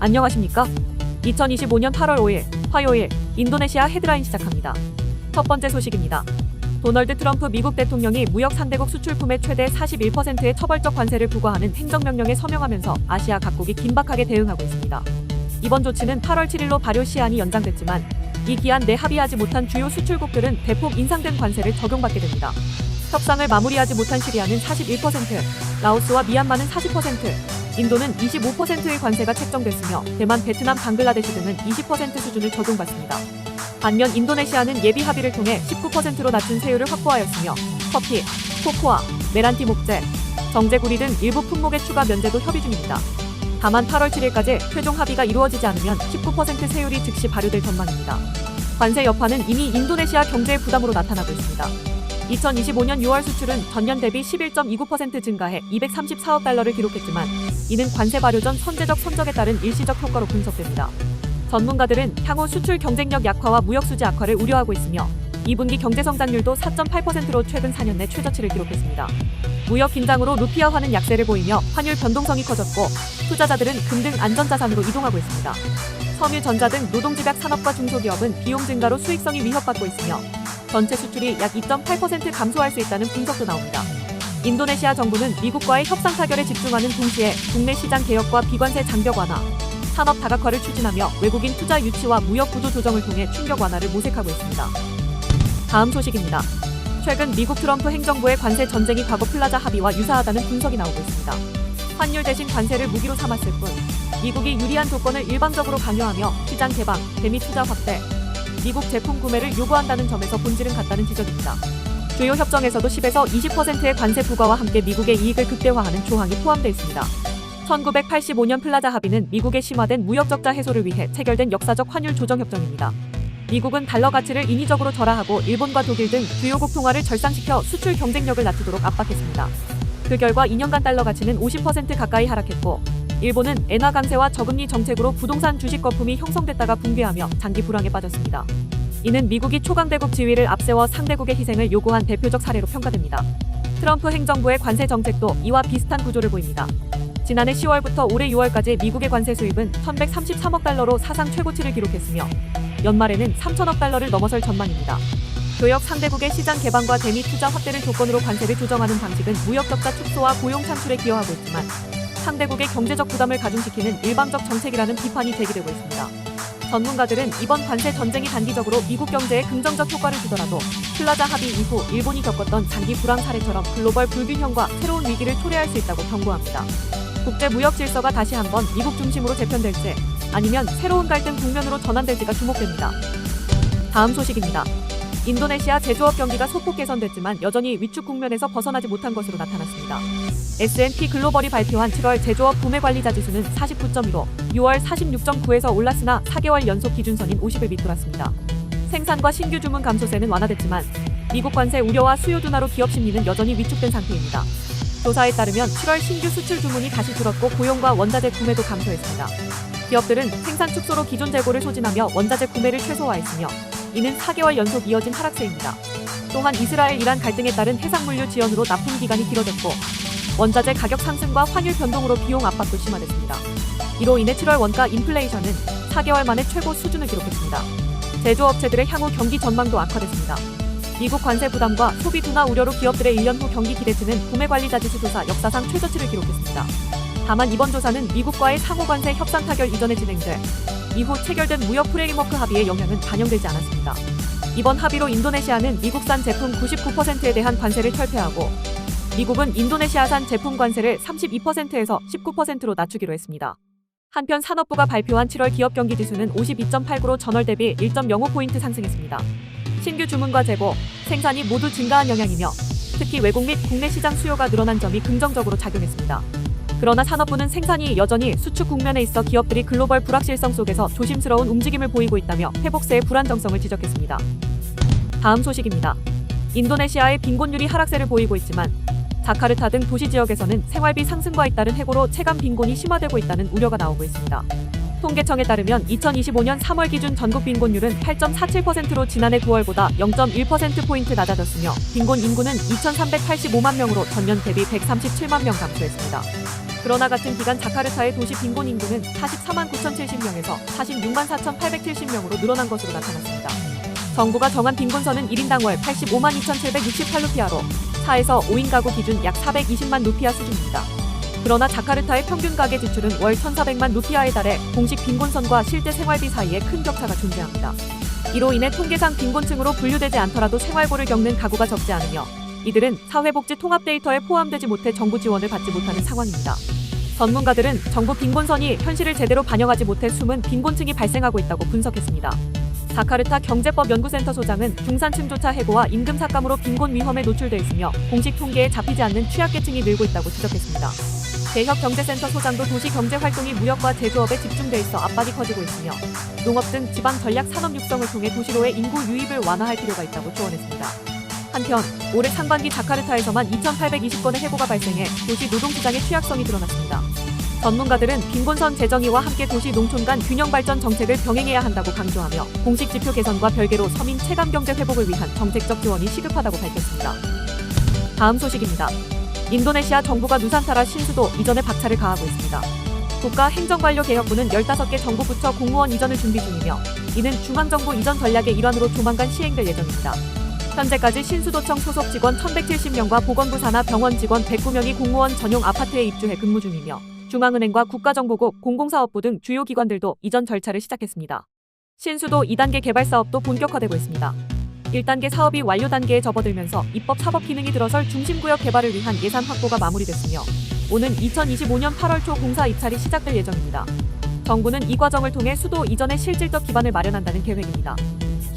안녕하십니까? 2025년 8월 5일 화요일 인도네시아 헤드라인 시작합니다. 첫 번째 소식입니다. 도널드 트럼프 미국 대통령이 무역 상대국 수출품에 최대 41%의 처벌적 관세를 부과하는 행정명령에 서명하면서 아시아 각국이 긴박하게 대응하고 있습니다. 이번 조치는 8월 7일로 발효 시한이 연장됐지만 이 기한 내 합의하지 못한 주요 수출국들은 대폭 인상된 관세를 적용받게 됩니다. 협상을 마무리하지 못한 시리아는 41%, 라오스와 미얀마는 40%, 인도는 25%의 관세가 책정됐으며 대만, 베트남, 방글라데시 등은 20% 수준을 적용받습니다. 반면 인도네시아는 예비 합의를 통해 19%로 낮춘 세율을 확보하였으며 커피, 코코아, 메란티 목재, 정제구리 등 일부 품목의 추가 면제도 협의 중입니다. 다만 8월 7일까지 최종 합의가 이루어지지 않으면 19% 세율이 즉시 발효될 전망입니다. 관세 여파는 이미 인도네시아 경제의 부담으로 나타나고 있습니다. 2025년 6월 수출은 전년 대비 11.29% 증가해 234억 달러를 기록했지만 이는 관세 발효 전 선제적 선적에 따른 일시적 효과로 분석됩니다. 전문가들은 향후 수출 경쟁력 약화와 무역 수지 악화를 우려하고 있으며 2분기 경제 성장률도 4.8%로 최근 4년 내 최저치를 기록했습니다. 무역 긴장으로 루피아화는 약세를 보이며 환율 변동성이 커졌고 투자자들은 금 등 안전자산으로 이동하고 있습니다. 섬유전자 등 노동집약 산업과 중소기업은 비용 증가로 수익성이 위협받고 있으며 전체 수출이 약 2.8% 감소할 수 있다는 분석도 나옵니다. 인도네시아 정부는 미국과의 협상 타결에 집중하는 동시에 국내 시장 개혁과 비관세 장벽 완화, 산업 다각화를 추진하며 외국인 투자 유치와 무역 구조 조정을 통해 충격 완화를 모색하고 있습니다. 다음 소식입니다. 최근 미국 트럼프 행정부의 관세 전쟁이 과거 플라자 합의와 유사하다는 분석이 나오고 있습니다. 환율 대신 관세를 무기로 삼았을 뿐 미국이 유리한 조건을 일방적으로 강요하며 시장 개방, 대미 투자 확대, 미국 제품 구매를 요구한다는 점에서 본질은 같다는 지적입니다. 주요 협정에서도 10에서 20%의 관세 부과와 함께 미국의 이익을 극대화하는 조항이 포함되어 있습니다. 1985년 플라자 합의는 미국의 심화된 무역 적자 해소를 위해 체결된 역사적 환율 조정 협정입니다. 미국은 달러 가치를 인위적으로 절하하고 일본과 독일 등 주요국 통화를 절상시켜 수출 경쟁력을 낮추도록 압박했습니다. 그 결과 2년간 달러 가치는 50% 가까이 하락했고 일본은 엔화 강세와 저금리 정책으로 부동산 주식 거품이 형성됐다가 붕괴하며 장기 불황에 빠졌습니다. 이는 미국이 초강대국 지위를 앞세워 상대국의 희생을 요구한 대표적 사례로 평가됩니다. 트럼프 행정부의 관세 정책도 이와 비슷한 구조를 보입니다. 지난해 10월부터 올해 6월까지 미국의 관세 수입은 1,133억 달러로 사상 최고치를 기록했으며 연말에는 3천억 달러를 넘어설 전망입니다. 교역 상대국의 시장 개방과 대미 투자 확대를 조건으로 관세를 조정하는 방식은 무역 적자 축소와 고용 창출에 기여하고 있지만 상대국의 경제적 부담을 가중시키는 일방적 정책이라는 비판이 제기되고 있습니다. 전문가들은 이번 관세 전쟁이 단기적으로 미국 경제에 긍정적 효과를 주더라도 플라자 합의 이후 일본이 겪었던 장기 불황 사례처럼 글로벌 불균형과 새로운 위기를 초래할 수 있다고 경고합니다. 국제 무역 질서가 다시 한번 미국 중심으로 재편될지 아니면 새로운 갈등 국면으로 전환될지가 주목됩니다. 다음 소식입니다. 인도네시아 제조업 경기가 소폭 개선됐지만 여전히 위축 국면에서 벗어나지 못한 것으로 나타났습니다. S&P 글로벌이 발표한 7월 제조업 구매 관리자 지수는 49.1로 6월 46.9에서 올랐으나 4개월 연속 기준선인 50을 밑돌았습니다. 생산과 신규 주문 감소세는 완화됐지만 미국 관세 우려와 수요 둔화로 기업 심리는 여전히 위축된 상태입니다. 조사에 따르면 7월 신규 수출 주문이 다시 줄었고 고용과 원자재 구매도 감소했습니다. 기업들은 생산 축소로 기존 재고를 소진하며 원자재 구매를 최소화했으며 이는 4개월 연속 이어진 하락세입니다. 또한 이스라엘 이란 갈등에 따른 해상물류 지연으로 납품 기간이 길어졌고 원자재 가격 상승과 환율 변동으로 비용 압박도 심화됐습니다. 이로 인해 7월 원가 인플레이션은 4개월 만에 최고 수준을 기록했습니다. 제조업체들의 향후 경기 전망도 악화됐습니다. 미국 관세 부담과 소비 둔화 우려로 기업들의 1년 후 경기 기대치는 구매 관리자 지수 조사 역사상 최저치를 기록했습니다. 다만 이번 조사는 미국과의 상호 관세 협상 타결 이전에 진행돼 이후 체결된 무역 프레임워크 합의의 영향은 반영되지 않았습니다. 이번 합의로 인도네시아는 미국산 제품 99%에 대한 관세를 철폐하고 미국은 인도네시아산 제품 관세를 32%에서 19%로 낮추기로 했습니다. 한편 산업부가 발표한 7월 기업 경기 지수는 52.89로 전월 대비 1.05포인트 상승했습니다. 신규 주문과 재고, 생산이 모두 증가한 영향이며 특히 외국 및 국내 시장 수요가 늘어난 점이 긍정적으로 작용했습니다. 그러나 산업부는 생산이 여전히 수축 국면에 있어 기업들이 글로벌 불확실성 속에서 조심스러운 움직임을 보이고 있다며 회복세의 불안정성을 지적했습니다. 다음 소식입니다. 인도네시아의 빈곤율이 하락세를 보이고 있지만 자카르타 등 도시 지역에서는 생활비 상승과 잇따른 해고로 체감 빈곤이 심화되고 있다는 우려가 나오고 있습니다. 통계청에 따르면 2025년 3월 기준 전국 빈곤율은 8.47%로 지난해 9월보다 0.1%포인트 낮아졌으며 빈곤 인구는 2,385만 명으로 전년 대비 137만 명 감소했습니다. 그러나 같은 기간 자카르타의 도시 빈곤 인구는 44만 9,070명에서 46만 4,870명으로 늘어난 것으로 나타났습니다. 정부가 정한 빈곤선은 1인당 월 85만 2,768루피아로 4에서 5인 가구 기준 약 420만 루피아 수준입니다. 그러나 자카르타의 평균 가계 지출은 월 1,400만 루피아에 달해 공식 빈곤선과 실제 생활비 사이에 큰 격차가 존재합니다. 이로 인해 통계상 빈곤층으로 분류되지 않더라도 생활고를 겪는 가구가 적지 않으며 이들은 사회복지 통합 데이터에 포함되지 못해 정부 지원을 받지 못하는 상황입니다. 전문가들은 정부 빈곤선이 현실을 제대로 반영하지 못해 숨은 빈곤층이 발생하고 있다고 분석했습니다. 자카르타 경제법 연구센터 소장은 중산층조차 해고와 임금 삭감으로 빈곤 위험에 노출돼 있으며 공식 통계에 잡히지 않는 취약계층이 늘고 있다고 지적했습니다. 대협경제센터 소장도 도시 경제 활동이 무역과 제조업에 집중돼 있어 압박이 커지고 있으며 농업 등 지방 전략 산업 육성을 통해 도시로의 인구 유입을 완화할 필요가 있다고 조언했습니다. 한편 올해 상반기 자카르타에서만 2,820건의 해고가 발생해 도시 노동시장의 취약성이 드러났습니다. 전문가들은 빈곤선 재정의와 함께 도시 농촌 간 균형 발전 정책을 병행해야 한다고 강조하며 공식 지표 개선과 별개로 서민 체감 경제 회복을 위한 정책적 지원이 시급하다고 밝혔습니다. 다음 소식입니다. 인도네시아 정부가 누산타라 신수도 이전에 박차를 가하고 있습니다. 국가 행정관료 개혁부는 15개 정부 부처 공무원 이전을 준비 중이며 이는 중앙정부 이전 전략의 일환으로 조만간 시행될 예정입니다. 현재까지 신수도청 소속 직원 1170명과 보건부 산하 병원 직원 109명이 공무원 전용 아파트에 입주해 근무 중이며 중앙은행과 국가정보국, 공공사업부 등 주요 기관들도 이전 절차를 시작했습니다. 신수도 2단계 개발 사업도 본격화되고 있습니다. 1단계 사업이 완료 단계에 접어들면서 입법 사법 기능이 들어설 중심구역 개발을 위한 예산 확보가 마무리됐으며 오는 2025년 8월 초 공사 입찰이 시작될 예정입니다. 정부는 이 과정을 통해 수도 이전의 실질적 기반을 마련한다는 계획입니다.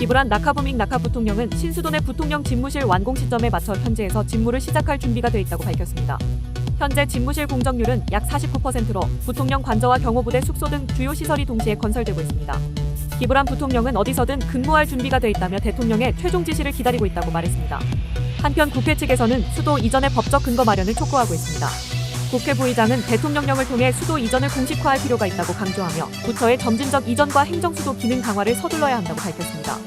기브란 나카부밍 나카 부통령은 신수도 내 부통령 집무실 완공 시점에 맞춰 현지에서 집무를 시작할 준비가 돼 있다고 밝혔습니다. 현재 집무실 공정률은 약 49%로 부통령 관저와 경호부대 숙소 등 주요 시설이 동시에 건설되고 있습니다. 기브란 부통령은 어디서든 근무할 준비가 돼 있다며 대통령의 최종 지시를 기다리고 있다고 말했습니다. 한편 국회 측에서는 수도 이전의 법적 근거 마련을 촉구하고 있습니다. 국회 부의장은 대통령령을 통해 수도 이전을 공식화할 필요가 있다고 강조하며 부처의 점진적 이전과 행정수도 기능 강화를 서둘러야 한다고 밝혔습니다.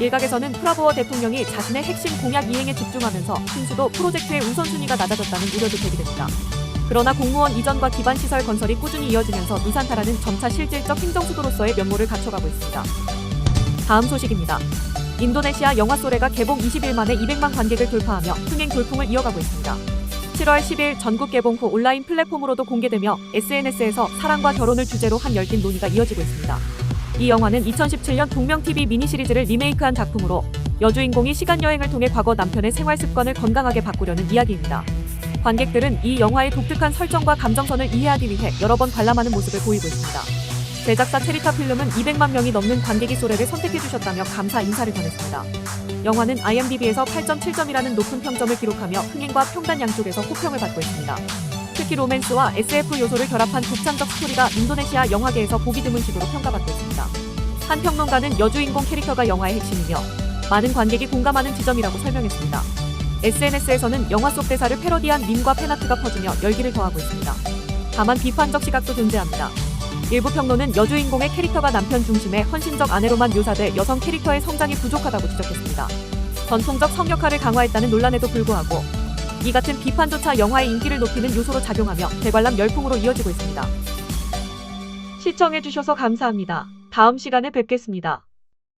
일각에서는 프라보어 대통령이 자신의 핵심 공약 이행에 집중하면서 신수도 프로젝트의 우선순위가 낮아졌다는 우려도 제기됩니다. 그러나 공무원 이전과 기반 시설 건설이 꾸준히 이어지면서 누산타라는 점차 실질적 행정수도로서의 면모를 갖춰가고 있습니다. 다음 소식입니다. 인도네시아 영화 소레가 개봉 20일 만에 200만 관객을 돌파하며 흥행 돌풍을 이어가고 있습니다. 7월 10일 전국 개봉 후 온라인 플랫폼으로도 공개되며 SNS에서 사랑과 결혼을 주제로 한 열띤 논의가 이어지고 있습니다. 이 영화는 2017년 동명TV 미니 시리즈를 리메이크한 작품으로 여주인공이 시간여행을 통해 과거 남편의 생활 습관을 건강하게 바꾸려는 이야기입니다. 관객들은 이 영화의 독특한 설정과 감정선을 이해하기 위해 여러 번 관람하는 모습을 보이고 있습니다. 제작사 체리타 필름은 200만 명이 넘는 관객이 소래를 선택해주셨다며 감사 인사를 전했습니다. 영화는 IMDb에서 8.7점이라는 높은 평점을 기록하며 흥행과 평단 양쪽에서 호평을 받고 있습니다. 특히 로맨스와 SF 요소를 결합한 독창적 스토리가 인도네시아 영화계에서 보기 드문 식으로 평가받고 있습니다. 한 평론가는 여주인공 캐릭터가 영화의 핵심이며 많은 관객이 공감하는 지점이라고 설명했습니다. SNS에서는 영화 속 대사를 패러디한 밈과 팬아트가 퍼지며 열기를 더하고 있습니다. 다만 비판적 시각도 존재합니다. 일부 평론은 여주인공의 캐릭터가 남편 중심의 헌신적 아내로만 묘사돼 여성 캐릭터의 성장이 부족하다고 지적했습니다. 전통적 성역할을 강화했다는 논란에도 불구하고 이 같은 비판조차 영화의 인기를 높이는 요소로 작용하며 대관람 열풍으로 이어지고 있습니다. 시청해주셔서 감사합니다. 다음 시간에 뵙겠습니다.